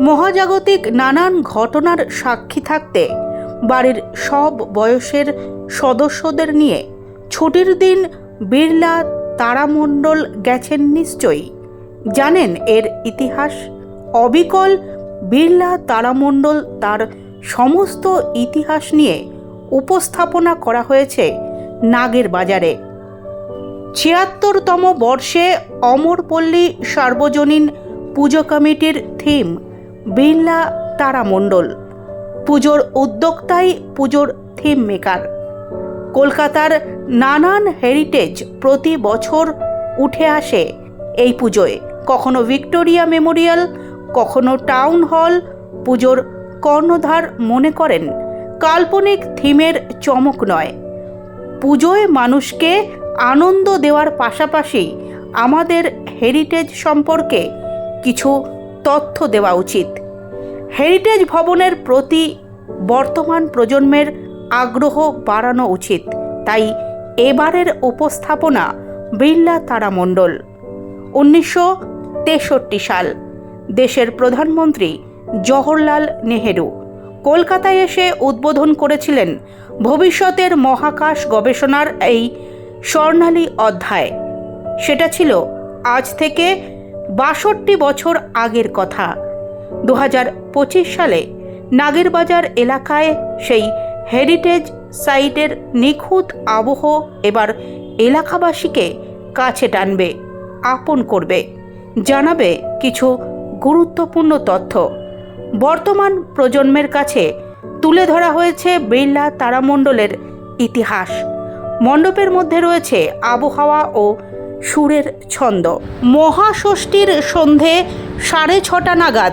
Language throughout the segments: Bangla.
মহাজাগতিক নানান ঘটনার সাক্ষী থাকতে, বাড়ির সব বয়সের সদস্যদের নিয়ে ছুটির দিন বিড়লা তারামণ্ডল গেছেন নিশ্চয়ই। জানেন এর ইতিহাস? অবিকল বিড়লা তারামণ্ডল তার সমস্ত ইতিহাস নিয়ে উপস্থাপনা করা হয়েছে নাগের বাজারে। ছিয়াত্তরতম বর্ষে অমরপল্লী সার্বজনীন পুজো কমিটির থিম বিড়লা তারামণ্ডল পুজোর উদ্যোক্তাই পুজোর থিম মেকার কলকাতার নানান হেরিটেজ প্রতি বছর উঠে আসে এই পুজোয়। কখনো ভিক্টোরিয়া মেমোরিয়াল, কখনো টাউন হল পুজোর কর্ণধার মনে করেন, কাল্পনিক থিমের চমক নয়। পুজোয় মানুষকে আনন্দ দেওয়ার পাশাপাশি আমাদের হেরিটেজ সম্পর্কে কিছু তথ্য দেওয়া উচিত। হেরিটেজ ভবনের প্রতি বর্তমান প্রজন্মের আগ্রহ বাড়ানো উচিত। তাই এবারের উপস্থাপনা বিড়লা তারামণ্ডল, উনিশশো তেষট্টি সাল। দেশের প্রধানমন্ত্রী জওহরলাল নেহেরু কলকাতায় এসে উদ্বোধন করেছিলেন ভবিষ্যতের মহাকাশ গবেষণার এই স্বর্ণালী অধ্যায়। সেটা ছিল আজ থেকে বাষট্টি বছর আগের কথা। দু হাজার পঁচিশ সালে নাগেরবাজার এলাকায় সেই হেরিটেজ সাইটের নিখুঁত আবহ এবার এলাকাবাসীকে কাছে টানবে, আপন করবে, জানাবে কিছু গুরুত্বপূর্ণ তথ্য। বর্তমান প্রজন্মের কাছে তুলে ধরা হয়েছে বিড়লা তারামণ্ডলের ইতিহাস। মণ্ডপের মধ্যে রয়েছে আবহাওয়া ও সুরের ছন্দ। মহাষষ্ঠীর সন্ধে সাড়ে ছটা নাগাদ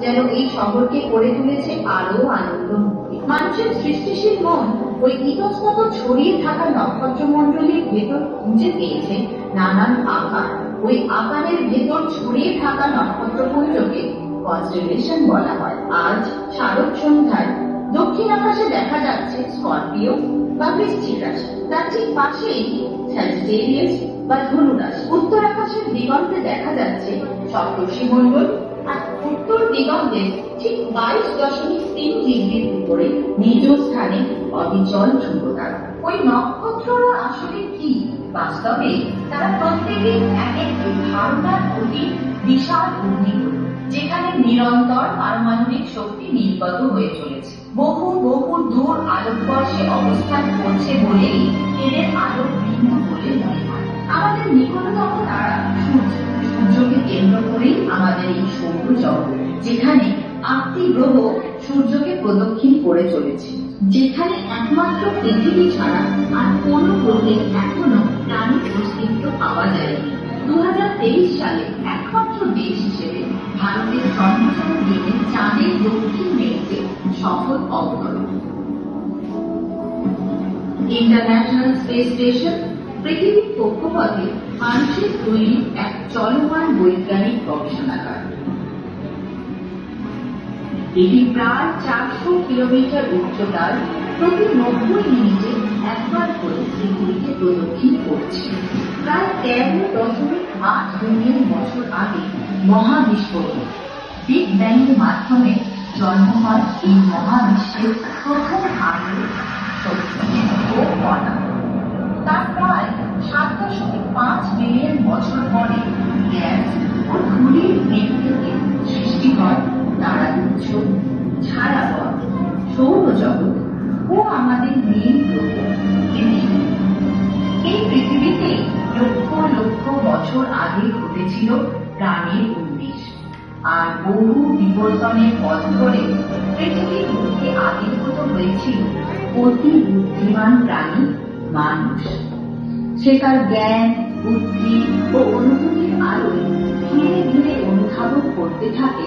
যেন এই শহরকে করে তুলেছে আলো আনন্দ মানুষের সৃষ্টিশীল মন ওই ইতস্তত ছড়িয়ে থাকা নক্ষত্রমণ্ডলীর ভেতর খুঁজে পেয়েছে নানান আকার। ওই আকারের ভেতর ছড়িয়ে থাকা নক্ষত্রপুঞ্জকে কনস্টেলেশন বলা হয়। আজ শারদ সন্ধ্যায় দক্ষিণ আকাশে দেখা যাচ্ছে স্করপিও বা বৃশ্চিক রাশি। তার ঠিক পাশেই স্যাজিটেরিয়াস বা ধনু রাশি। উত্তর আকাশের দিগন্তে দেখা যাচ্ছে সপ্তর্ষি মণ্ডল আর উত্তর দিগন্তে ঠিক বাইশ দশমিক তিন ডিগ্রির উপরে নিজ স্থানে অবিচল ওই নক্ষত্ররা আসলে কি? বাস্তবে তারা এক একটি ধারণার প্রতি বিশাল যেখানে নিরন্তর পারমাণবিক শক্তি নির্গত হয়ে চলেছে। বহু বহু দূর আলোকবর্ষে অবস্থান করছে বলেই এদের আলোক বিন্দু বলে মনে হয়। আমাদের নিকটতম তারা সূর্য। কেন্দ্র আমাদের এই সৌরজগৎ যেখানে আটটি গ্রহ সূর্যকে প্রদক্ষিণ করে চলেছে, যেখানে একমাত্র পৃথিবী ছাড়া আর কোনো গ্রহে এখনও প্রাণীর অস্তিত্ব পাওয়া যায়নি। দু সালে একমাত্র দেশ হিসেবে ভারতের চন্দ্রযান দিয়ে চাঁদের দক্ষিণ মেরুতে সফল অবতরণ। ইন্টারন্যাশনাল স্পেস স্টেশন, পৃথিবীর কক্ষপথে মানুষের তৈরি এক চলমান বৈজ্ঞানিক গবেষণাগার। এটি প্রায় চারশো কিলোমিটার উচ্চতার প্রতি নব্বই মিনিটে একবার করে পৃথিবীকে প্রদক্ষিণ করছে। প্রায় তেরো দশমিক আট মিলিয়ন বছর আগে মহাবিস্ফোরণ বিগ ব্যাংয়ের মাধ্যমে জন্ম হয় এই মহাবিশ্বের প্রথম আলো শক্তি ও কণা তার প্রায় সাত দশমিক পাঁচ মিলিয়ন বছর পরে গ্যাস ও ধূলির মেঘ থেকে সৃষ্টি হয় তারাগুচ্ছ ছায়াপথ সৌরজগৎ ও আমাদের নীল এই পৃথিবীতে লক্ষ লক্ষ বছর আগে ঘটেছিল প্রাণের উন্মেষ। আর বহু বিবর্তনের পথ ধরে পৃথিবীর মধ্যে আবির্ভূত হয়েছিল অতি বুদ্ধিমান প্রাণী মানুষ। সে তার জ্ঞান বুদ্ধি ও অনুভূতির আলোয় ধীরে ধীরে অনুধাবন করতে থাকে।